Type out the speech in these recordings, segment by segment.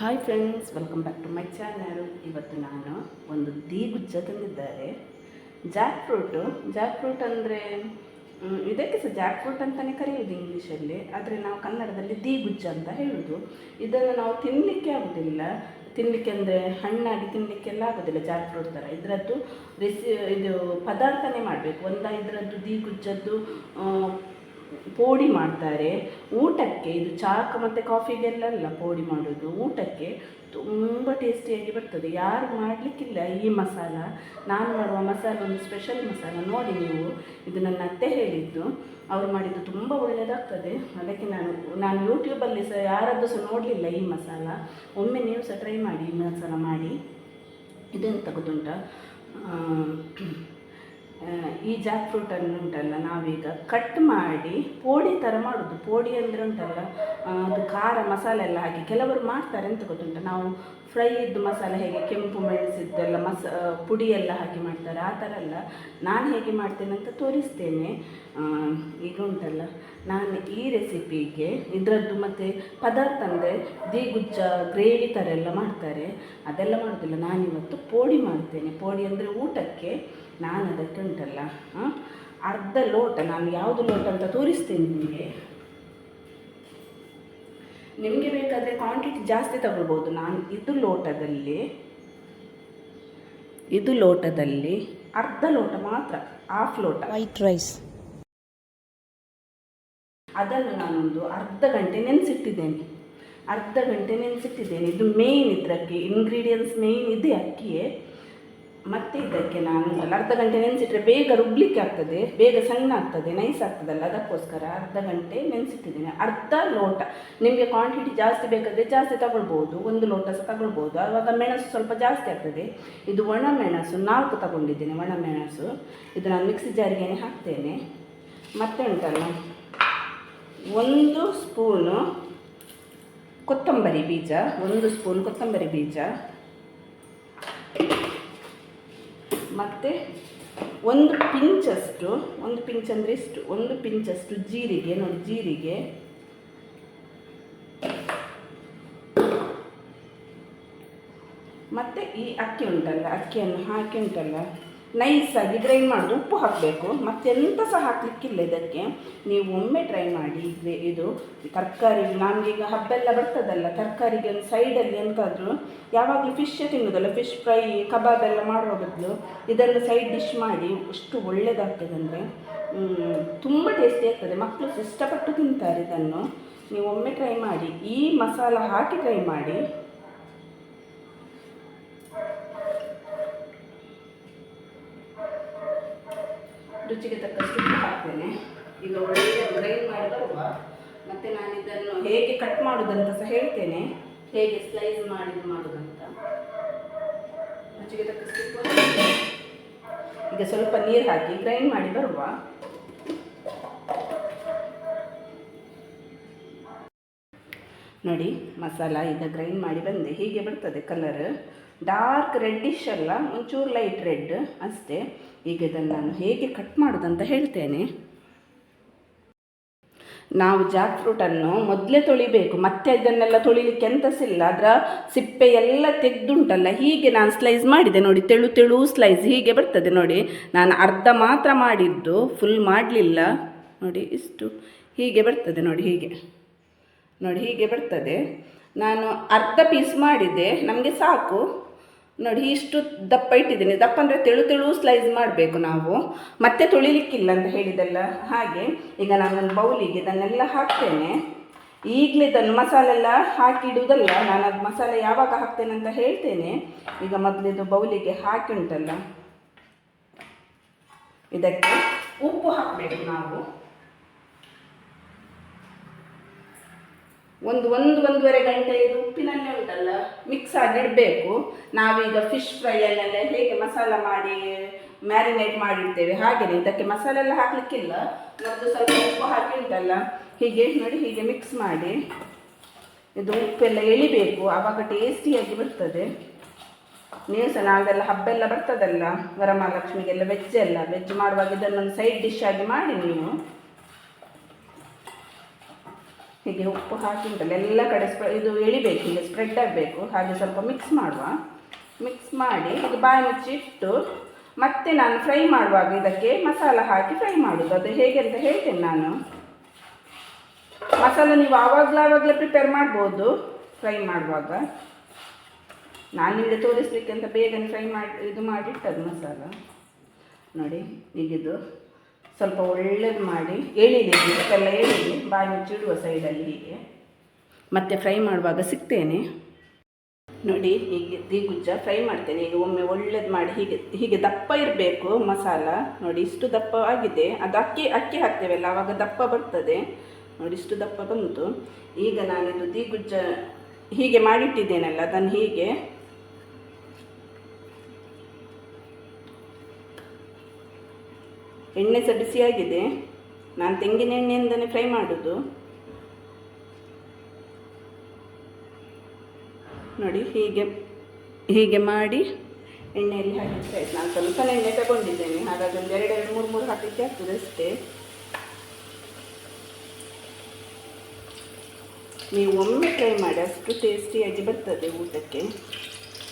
Hi friends welcome back to my channel ಇವತ್ತು ನಾನು ಒಂದು ದೀಗುಜ್ಜ ತಂದಿದ್ದಾರೆ. ಜಾಕ್ ಫ್ರೂಟು ಜಾಕ್ ಫ್ರೂಟ್ ಅಂದರೆ ಇದಕ್ಕೆ ಸಹ ಜಾಕ್ ಫ್ರೂಟ್ ಅಂತಲೇ ಕರೆಯೋದು ಇಂಗ್ಲೀಷಲ್ಲಿ, ಆದರೆ ನಾವು ಕನ್ನಡದಲ್ಲಿ ದೀಗುಜ್ಜ ಅಂತ ಹೇಳೋದು. ಇದನ್ನು ನಾವು ತಿನ್ನಲಿಕ್ಕೆ ಆಗೋದಿಲ್ಲ. ತಿನ್ನಲಿಕ್ಕೆ ಅಂದರೆ ಹಣ್ಣಾಗಿ ತಿನ್ನಲಿಕ್ಕೆಲ್ಲ ಆಗೋದಿಲ್ಲ ಜಾಕ್ ಫ್ರೂಟ್ ಥರ ಇದರದ್ದು ರೆಸಿ ಇದು ಪದಾರ್ಥನೇ ಮಾಡಬೇಕು. ಒಂದು ಇದರದ್ದು ದೀಗುಜ್ಜದ್ದು ಪೋಡಿ ಮಾಡ್ತಾರೆ. ಊಟಕ್ಕೆ ಇದು ಚಾಕ ಮತ್ತು ಕಾಫಿಗೆಲ್ಲ ಅಲ್ಲ ಪೋಡಿ ಮಾಡೋದು. ಊಟಕ್ಕೆ ತುಂಬ ಟೇಸ್ಟಿಯಾಗಿ ಬರ್ತದೆ. ಯಾರು ಮಾಡಲಿಕ್ಕಿಲ್ಲ ಈ ಮಸಾಲ. ನಾನು ಮಾಡುವ ಮಸಾಲ ಒಂದು ಸ್ಪೆಷಲ್ ಮಸಾಲ. ನೋಡಿ ನೀವು ಇದು ನನ್ನ ಅತ್ತೆ ಹೇಳಿದ್ದು. ಅವ್ರು ಮಾಡಿದ್ದು ತುಂಬ ಒಳ್ಳೆಯದಾಗ್ತದೆ ಅದಕ್ಕೆ ನಾನು ನಾನು ಯೂಟ್ಯೂಬಲ್ಲಿ ಸಹ ಯಾರದ್ದು ಸಹ ನೋಡಲಿಲ್ಲ ಈ ಮಸಾಲ. ಒಮ್ಮೆ ನೀವು ಸಹ ಟ್ರೈ ಮಾಡಿ ಈ ಮಸಾಲ ಮಾಡಿ. ಇದನ್ನು ಆ, ಈ ಜಾಕ್ ಫ್ರೂಟನ್ನು ಉಂಟಲ್ಲ, ನಾವೀಗ ಕಟ್ ಮಾಡಿ ಪೋಡಿ ಥರ ಮಾಡೋದು. ಪೋಡಿ ಅಂದರೆ ಉಂಟಲ್ಲ ಅದು ಖಾರ ಮಸಾಲೆ ಎಲ್ಲ ಹಾಕಿ. ಕೆಲವರು ಮಾಡ್ತಾರೆ ಅಂತ ಗೊತ್ತುಂಟ. ನಾವು ಫ್ರೈ ಇದ್ದು ಮಸಾಲೆ ಹೇಗೆ ಕೆಂಪು ಮೆಣಸಿದ್ದೆಲ್ಲ ಮಸ ಪುಡಿ ಎಲ್ಲ ಹಾಕಿ ಮಾಡ್ತಾರೆ. ಆ ಥರ ಅಲ್ಲ. ನಾನು ಹೇಗೆ ಮಾಡ್ತೇನೆ ಅಂತ ತೋರಿಸ್ತೇನೆ. ಈಗ ಉಂಟಲ್ಲ. ನಾನು ಈ ರೆಸಿಪಿಗೆ ಇದರದ್ದು ಮತ್ತು ಪದಾರ್ಥ ಅಂದರೆ ದೇಗುಜ್ಜ, ಗ್ರೇವಿ ಥರ ಎಲ್ಲ ಮಾಡ್ತಾರೆ. ಅದೆಲ್ಲ ಮಾಡೋದಿಲ್ಲ. ನಾನಿವತ್ತು ಪೋಡಿ ಮಾಡ್ತೇನೆ. ಪೋಡಿ ಅಂದರೆ ಊಟಕ್ಕೆ ನಾನು ಅದಕ್ಕೆ ಉಂಟಲ್ಲ ಅರ್ಧ ಲೋಟ ನಾನು ಯಾವುದು ಲೋಟ ಅಂತ ತೋರಿಸ್ತೀನಿ ನಿಮಗೆ. ನಿಮಗೆ ಬೇಕಾದರೆ ಕ್ವಾಂಟಿಟಿ ಜಾಸ್ತಿ ತಗೊಳ್ಬೋದು. ನಾನು ಇದು ಲೋಟದಲ್ಲಿ ಇದು ಲೋಟದಲ್ಲಿ ಅರ್ಧ ಲೋಟ ಮಾತ್ರ ಹಾಫ್ ಲೋಟ. ವೈಟ್ ರೈಸ್ ಅದನ್ನು ನಾನೊಂದು ಅರ್ಧ ಗಂಟೆ ನೆನೆಸಿಟ್ಟಿದ್ದೇನೆ. ಅರ್ಧ ಗಂಟೆ ನೆನೆಸಿಟ್ಟಿದ್ದೇನೆ. ಇದು ಮೇಯ್ನ್ ಇದ್ರಕ್ಕೆ ಇಂಗ್ರೀಡಿಯೆಂಟ್ಸ್ ಮೇಯ್ನ್ ಇದೆ ಅಕ್ಕಿಯೇ. ಮತ್ತು ಇದಕ್ಕೆ ನಾನು ಅಲ್ಲ ಅರ್ಧ ಗಂಟೆ ನೆನೆಸಿಟ್ರೆ ಬೇಗ ರುಬ್ಲಿಕ್ಕೆ ಆಗ್ತದೆ, ಬೇಗ ಸಣ್ಣ ಆಗ್ತದೆ ನೈಸ್ ಆಗ್ತದಲ್ಲ? ಅದಕ್ಕೋಸ್ಕರ ಅರ್ಧ ಗಂಟೆ ನೆನೆಸಿಟ್ಟಿದ್ದೇನೆ. ಅರ್ಧ ಲೋಟ. ನಿಮಗೆ ಕ್ವಾಂಟಿಟಿ ಜಾಸ್ತಿ ಬೇಕಾದರೆ ಜಾಸ್ತಿ ತಗೊಳ್ಬೋದು. ಒಂದು ಲೋಟ ಸಹ ತಗೊಳ್ಬೋದು. ಆವಾಗ ಮೆಣಸು ಸ್ವಲ್ಪ ಜಾಸ್ತಿ ಆಗ್ತದೆ. ಇದು ಒಣ ಮೆಣಸು, ನಾಲ್ಕು ತಗೊಂಡಿದ್ದೇನೆ ಒಣ ಮೆಣಸು. ಇದು ನಾನು ಮಿಕ್ಸಿ ಜಾರಿಗೆ ಹಾಕ್ತೇನೆ. ಮತ್ತೆ ಉಂಟಲ್ಲ? ಒಂದು ಸ್ಪೂನು ಕೊತ್ತಂಬರಿ ಬೀಜ. ಒಂದು ಸ್ಪೂನ್ ಕೊತ್ತಂಬರಿ ಬೀಜ. ಮತ್ತು ಒಂದು ಪಿಂಚಷ್ಟು ಒಂದು ಪಿಂಚ್ ಅಂದರೆ ಇಷ್ಟು, ಒಂದು ಪಿಂಚಷ್ಟು ಜೀರಿಗೆ, ನೋಡಿ ಜೀರಿಗೆ. ಮತ್ತು ಈ ಅಕ್ಕಿ ಉಂಟಲ್ಲ, ಅಕ್ಕಿಯನ್ನು ಹಾಕಿ ಉಂಟಲ್ಲ? ನೈಸಾಗಿ ಗ್ರೈಂಡ್ ಮಾಡೋದು ಉಪ್ಪು ಹಾಕಬೇಕು. ಮತ್ತೆಂತ ಸಹ ಹಾಕಲಿಕ್ಕಿಲ್ಲ ಇದಕ್ಕೆ. ನೀವು ಒಮ್ಮೆ ಟ್ರೈ ಮಾಡಿ, ಇದು ತರಕಾರಿ ನಮಗೀಗ ಹಬ್ಬೆಲ್ಲ ಬರ್ತದಲ್ಲ, ತರಕಾರಿಗೆ ಒಂದು ಸೈಡಲ್ಲಿ ಎಂತಾದರೂ ಯಾವಾಗಲೂ ಫಿಶ್ ತಿನ್ನೋದಲ್ಲ ಫಿಶ್ ಫ್ರೈ ಕಬಾಬ್ ಎಲ್ಲ ಮಾಡುವ ಬದಲು ಇದನ್ನು ಸೈಡ್ ಡಿಶ್ ಮಾಡಿ ಎಷ್ಟು ಒಳ್ಳೆಯದಾಗ್ತದೆ ಅಂದರೆ ತುಂಬ ಟೇಸ್ಟಿ ಆಗ್ತದೆ. ಮಕ್ಕಳು ಇಷ್ಟಪಟ್ಟು ತಿಂತಾರೆ ಇದನ್ನು. ನೀವು ಒಮ್ಮೆ ಟ್ರೈ ಮಾಡಿ, ಈ ಮಸಾಲ ಹಾಕಿ ಟ್ರೈ ಮಾಡಿ. ರುಚಿಗೆ ತಕ್ಕಷ್ಟು ಉಪ್ಪು ಹಾಕ್ತೇನೆ. ಈಗ ಒಳ್ಳೆಯ ಗ್ರೈಂಡ್ ಮಾಡಿ ಬರುವ ಮತ್ತು ನಾನು ಇದನ್ನು ಹೇಗೆ ಕಟ್ ಮಾಡೋದಂತ ಸಹ ಹೇಳ್ತೇನೆ. ಹೇಗೆ ಸ್ಲೈಸ್ ಮಾಡಿ ಇದು ಮಾಡೋದಂತ. ರುಚಿಗೆ ತಕ್ಕಷ್ಟು ಈಗ ಸ್ವಲ್ಪ ನೀರು ಹಾಕಿ ಗ್ರೈಂಡ್ ಮಾಡಿ ಬರುವ. ನೋಡಿ, ಮಸಾಲ ಈಗ ಗ್ರೈಂಡ್ ಮಾಡಿ ಬಂದೆ. ಹೀಗೆ ಬರ್ತದೆ ಕಲರ್ ಡಾರ್ಕ್ ರೆಡ್ಡಿಶ್ ಅಲ್ಲ, ಒಂಚೂರು ಲೈಟ್ ರೆಡ್ ಅಷ್ಟೇ. ಈಗ ಇದನ್ನು ನಾನು ಹೇಗೆ ಕಟ್ ಮಾಡೋದಂತ ಹೇಳ್ತೇನೆ. ನಾವು ಜಾಕ್ ಫ್ರೂಟನ್ನು ಮೊದಲೇ ತೊಳಿಬೇಕು. ಮತ್ತೆ ಇದನ್ನೆಲ್ಲ ತೊಳಿಲಿಕ್ಕೆ ಎಂತಸಿಲ್ಲ ಅದರ ಸಿಪ್ಪೆ ಎಲ್ಲ ತೆಗೆದುಂಟಲ್ಲ, ಹೀಗೆ ನಾನು ಸ್ಲೈಸ್ ಮಾಡಿದೆ ನೋಡಿ. ತೆಳು ತೆಳು ಸ್ಲೈಸ್ ಹೀಗೆ ಬರ್ತದೆ ನೋಡಿ. ನಾನು ಅರ್ಧ ಮಾತ್ರ ಮಾಡಿದ್ದು ಫುಲ್ ಮಾಡಲಿಲ್ಲ. ನೋಡಿ, ಇಷ್ಟು ಹೀಗೆ ಬರ್ತದೆ ನೋಡಿ ಹೀಗೆ. ನೋಡಿ ಹೀಗೆ ಬರ್ತದೆ. ನಾನು ಅರ್ಧ ಪೀಸ್ ಮಾಡಿದ್ದೆ, ನಮಗೆ ಸಾಕು. ನೋಡಿ ಇಷ್ಟು ದಪ್ಪ ಇಟ್ಟಿದ್ದೀನಿ. ದಪ್ಪ ಅಂದರೆ ತೆಳು ತೆಳು ಸ್ಲೈಸ್ ಮಾಡಬೇಕು ನಾವು. ಮತ್ತೆ ತೊಳಿಲಿಕ್ಕಿಲ್ಲ ಅಂತ ಹೇಳಿದೆಲ್ಲ ಹಾಗೆ. ಈಗ ನಾನು ಒಂದು ಬೌಲಿಗೆ ಇದನ್ನೆಲ್ಲ ಹಾಕ್ತೇನೆ. ಈಗಲೇ ಇದನ್ನು ಮಸಾಲೆ ಎಲ್ಲ ಹಾಕಿಡುವುದಲ್ಲ ನಾನು ಅದು ಮಸಾಲೆ ಯಾವಾಗ ಹಾಕ್ತೇನೆ ಅಂತ ಹೇಳ್ತೇನೆ. ಈಗ ಮೊದಲಿದು ಬೌಲಿಗೆ ಹಾಕಿ ಉಂಟಲ್ಲ. ಇದಕ್ಕೆ ಉಪ್ಪು ಹಾಕಬೇಕು ನಾವು. ಒಂದು ಒಂದು ಒಂದೂವರೆ ಗಂಟೆ ಇದು ಉಪ್ಪಿನಲ್ಲೇ ಉಂಟಲ್ಲ ಮಿಕ್ಸ್ ಆಗಿಡಬೇಕು ನಾವೀಗ ಫಿಶ್ ಫ್ರೈಯನ್ನೆಲ್ಲ ಹೇಗೆ ಮಸಾಲ ಮಾಡಿ ಮ್ಯಾರಿನೇಟ್ ಮಾಡಿರ್ತೇವೆ ಹಾಗೆಯೇ ಇದಕ್ಕೆ ಮಸಾಲೆ ಎಲ್ಲ ಹಾಕಲಿಕ್ಕಿಲ್ಲ ಮತ್ತು ಸ್ವಲ್ಪ ಉಪ್ಪು ಹಾಕಿ ಉಂಟಲ್ಲ, ಹೀಗೆ ನೋಡಿ, ಹೀಗೆ ಮಿಕ್ಸ್ ಮಾಡಿ. ಇದು ಉಪ್ಪೆಲ್ಲ ಎಳಿಬೇಕು, ಆವಾಗ ಟೇಸ್ಟಿಯಾಗಿ ಬರ್ತದೆ. ನೀವು ಸಹ ನಾವೆಲ್ಲ ಹಬ್ಬೆಲ್ಲ ಬರ್ತದಲ್ಲ, ವರಮಹಾಲಕ್ಷ್ಮಿಗೆಲ್ಲ ವೆಜ್ ಎಲ್ಲ ವೆಜ್ ಮಾಡುವಾಗ ಇದನ್ನೊಂದು ಸೈಡ್ ಡಿಶ್ ಆಗಿ ಮಾಡಿ ನೀವು. ಹೀಗೆ ಉಪ್ಪು ಹಾಕಿ ಉಂಟಲ್ಲ, ಎಲ್ಲ ಕಡೆ ಸ್ಪ್ರೆ ಇದು ಎಳಿಬೇಕು, ಹೀಗೆ ಸ್ಪ್ರೆಡ್ ಆಗಬೇಕು. ಹಾಗೆ ಸ್ವಲ್ಪ ಮಿಕ್ಸ್ ಮಾಡುವ. ಮಿಕ್ಸ್ ಮಾಡಿ ಇದು ಬಾಯಿ ಮುಚ್ಚಿಟ್ಟು ಮತ್ತೆ ನಾನು ಫ್ರೈ ಮಾಡುವಾಗ ಇದಕ್ಕೆ ಮಸಾಲ ಹಾಕಿ ಫ್ರೈ ಮಾಡೋದು ಅದು ಹೇಗೆ ಅಂತ ಹೇಳ್ತೇನೆ ನಾನು. ಮಸಾಲ ನೀವು ಆವಾಗಲೇ ಆವಾಗಲೇ ಪ್ರಿಪೇರ್ ಮಾಡ್ಬೋದು ಫ್ರೈ ಮಾಡುವಾಗ. ನಾನು ನಿಮಗೆ ತೋರಿಸ್ಲಿಕ್ಕೆ ಅಂತ ಬೇಗನೆ ಫ್ರೈ ಮಾಡಿ, ಇದು ಮಾಡಿಟ್ಟದು ಮಸಾಲ. ನೋಡಿ ಈಗಿದು ಸ್ವಲ್ಪ ಒಳ್ಳೇದು ಮಾಡಿ ಹೇಳಿದೆ ಇದಕ್ಕೆಲ್ಲ ಹೇಳಿದೆ ಬಾಯಿ ಮುಚ್ಚಿಡುವ ಸೈಡಲ್ಲಿ ಹೀಗೆ. ಮತ್ತೆ ಫ್ರೈ ಮಾಡುವಾಗ ಸಿಗ್ತೇನೆ. ನೋಡಿ, ಹೀಗೆ ದೀಗುಜ್ಜ ಫ್ರೈ ಮಾಡ್ತೇನೆ. ಈಗ ಒಮ್ಮೆ ಒಳ್ಳೇದು ಮಾಡಿ ಹೀಗೆ ಹೀಗೆ ದಪ್ಪ ಇರಬೇಕು ಮಸಾಲ. ನೋಡಿ, ಇಷ್ಟು ದಪ್ಪ ಆಗಿದೆ. ಅದು ಅಕ್ಕಿ ಅಕ್ಕಿ ಹಾಕ್ತೇವಲ್ಲ ಆವಾಗ ದಪ್ಪ ಬರ್ತದೆ. ನೋಡಿ, ಇಷ್ಟು ದಪ್ಪ ಬಂತು. ಈಗ ನಾನಿದು ದೀಗುಜ್ಜ ಹೀಗೆ ಮಾಡಿಟ್ಟಿದ್ದೇನಲ್ಲ, ಅದನ್ನು ಹೀಗೆ ಎಣ್ಣೆ ಸಹ ಬಿಸಿಯಾಗಿದೆ ನಾನು ತೆಂಗಿನ ಎಣ್ಣೆಯಿಂದಲೇ ಫ್ರೈ ಮಾಡೋದು. ನೋಡಿ, ಹೀಗೆ ಹೀಗೆ ಮಾಡಿ ಎಣ್ಣೆಯಲ್ಲಿ ಹಾಕಿದ್ರೆ ಆಯ್ತು. ನಾನು ಸ್ವಲ್ಪ ಎಣ್ಣೆ ತಗೊಂಡಿದ್ದೇನೆ. ಹಾಗಾಗಿ ಒಂದು ಎರಡು ಎರಡು, ಮೂರು ಮೂರು ಹಾಕಲಿಕ್ಕೆ ಆಗ್ತದೆ ಅಷ್ಟೇ. ನೀವು ಒಮ್ಮೆ ಟ್ರೈ ಮಾಡಿ, ಅಷ್ಟು ಟೇಸ್ಟಿಯಾಗಿ ಬರ್ತದೆ ಊಟಕ್ಕೆ.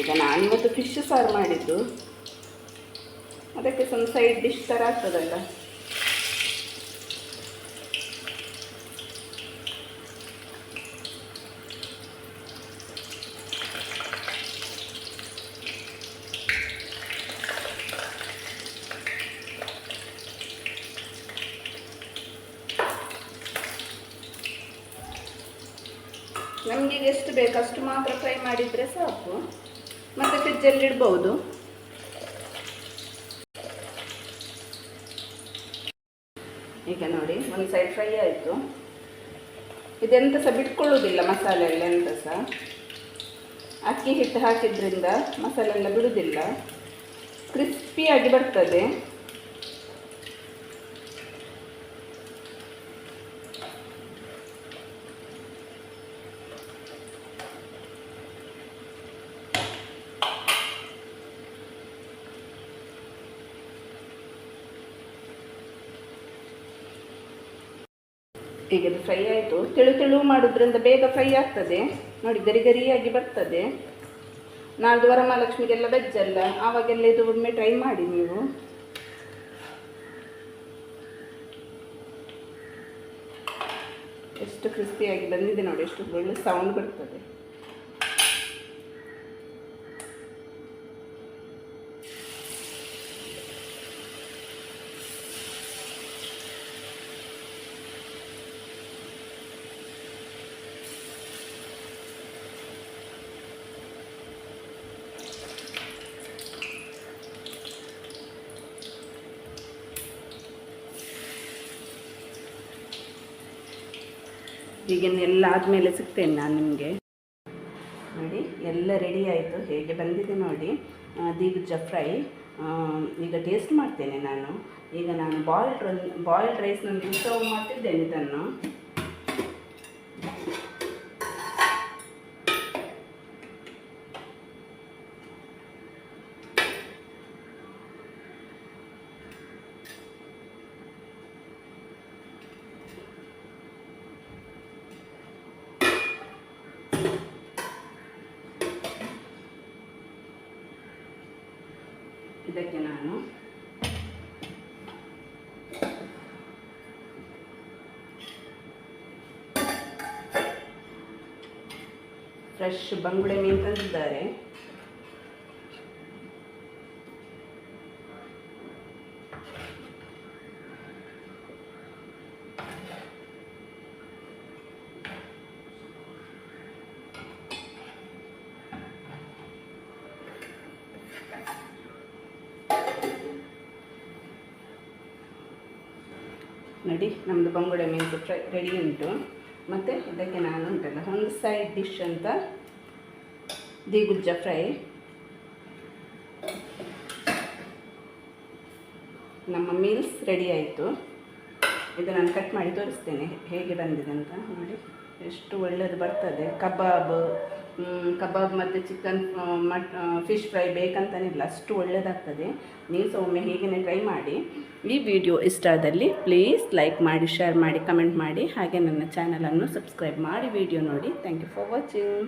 ಈಗ ನಾನಿವತ್ತು ಫಿಶ್ ಸಾರು ಮಾಡಿದ್ದು. ಅದಕ್ಕೆ ಸ್ವಲ್ಪ ಸೈಡ್ ಡಿಶ್ ಥರ ಆಗ್ತದಲ್ಲ. ನಮಗೆ ಎಷ್ಟು ಬೇಕು, ಅಷ್ಟು ಮಾತ್ರ ಫ್ರೈ ಮಾಡಿದರೆ ಸಾಕು. ಮತ್ತು ಫ್ರಿಜ್ಜಲ್ಲಿ ಇಡ್ಬೋದು. ಈಗ ನೋಡಿ, ಒಂದು ಸೈಡ್ ಫ್ರೈ ಆಯಿತು. ಇದೆಂತ ಸಹ ಬಿಟ್ಕೊಳ್ಳೋದಿಲ್ಲ ಮಸಾಲೆ ಎಲ್ಲ ಎಂತ ಸಹ. ಅಕ್ಕಿ ಹಿಟ್ಟು ಹಾಕಿದ್ರಿಂದ ಮಸಾಲೆ ಎಲ್ಲ ಬಿಡುವುದಿಲ್ಲ. ಕ್ರಿಸ್ಪಿಯಾಗಿ ಬರ್ತದೆ. ಈಗ ಅದು ಫ್ರೈ ಆಯಿತು. ತೆಳು ತೆಳು ಮಾಡೋದ್ರಿಂದ ಬೇಗ ಫ್ರೈ ಆಗ್ತದೆ. ನೋಡಿ ಗರಿ ಗರಿಯಾಗಿ ಬರ್ತದೆ ನಾಳ್ದು ವರಮಹಾಲಕ್ಷ್ಮಿಗೆಲ್ಲ ವೆಜ್ ಅಲ್ಲ. ಆವಾಗೆಲ್ಲ ಇದು ಒಮ್ಮೆ ಟ್ರೈ ಮಾಡಿ ನೀವು. ಎಷ್ಟು ಕ್ರಿಸ್ಪಿಯಾಗಿ ಬಂದಿದೆ ನೋಡಿ, ಎಷ್ಟು ಒಳ್ಳೆ ಸೌಂಡ್ ಬರ್ತದೆ. ಈಗ ಎಲ್ಲ ಆದಮೇಲೆ ಸಿಗ್ತೇನೆ ನಾನು ನಿಮಗೆ. ನೋಡಿ ಎಲ್ಲ ರೆಡಿ ಆಯಿತು ಹೇಗೆ ಬಂದಿದೆ ನೋಡಿ. ಆ, ಜ ಫ್ರೈ ಈಗ ಟೇಸ್ಟ್ ಮಾಡ್ತೇನೆ ನಾನು. ಈಗ ನಾನು ಬಾಯ್ಲ್ಡ್ ಬಾಯ್ಲ್ಡ್ ರೈಸ್ನಲ್ಲಿ ಸರ್ವ್ ಮಾಡ್ತಿದ್ದೇನೆ ಇದನ್ನು. ಇದಕ್ಕೆ ನಾನು ಫ್ರೆಶ್ ಬಂಗುಡೆ ಮೀನು ತಂದಿದ್ದಾರೆ. ನೋಡಿ ನಮ್ಮದು ಬಂಗುಡೆ ಮೀನು ಫ್ರೈ ರೆಡಿ ಉಂಟು. ಮತ್ತು ಇದಕ್ಕೆ ನಾನು ಉಂಟಲ್ಲ, ಒಂದು ಸೈಡ್ ಡಿಶ್ ಅಂತ ದೀಗುಜ್ಜ ಫ್ರೈ ನಮ್ಮ ಮೀಲ್ಸ್ ರೆಡಿ ಆಯಿತು. ಇದು ನಾನು ಕಟ್ ಮಾಡಿ ತೋರಿಸ್ತೇನೆ ಹೇಗೆ ಬಂದಿದೆ ಅಂತ ನೋಡಿ. ಎಷ್ಟು ಒಳ್ಳೆಯದು ಬರ್ತದೆ. ಕಬಾಬ್ ಕಬಾಬ್ ಮತ್ತು ಚಿಕನ್ ಮಟ್ ಫಿಶ್ ಫ್ರೈ ಬೇಕಂತನಿಲ್ಲ, ಅಷ್ಟು ಒಳ್ಳೆಯದಾಗ್ತದೆ ನೀವು ಸಹ ಒಮ್ಮೆ ಹೀಗೇ ಟ್ರೈ ಮಾಡಿ. ಈ ವಿಡಿಯೋ ಇಷ್ಟ ಆದಲ್ಲಿ ಪ್ಲೀಸ್ ಲೈಕ್ ಮಾಡಿ, ಶೇರ್ ಮಾಡಿ, ಕಮೆಂಟ್ ಮಾಡಿ ಹಾಗೆ ನನ್ನ ಚಾನಲನ್ನು ಸಬ್ಸ್ಕ್ರೈಬ್ ಮಾಡಿ, ವಿಡಿಯೋ ನೋಡಿ. Thank you for watching.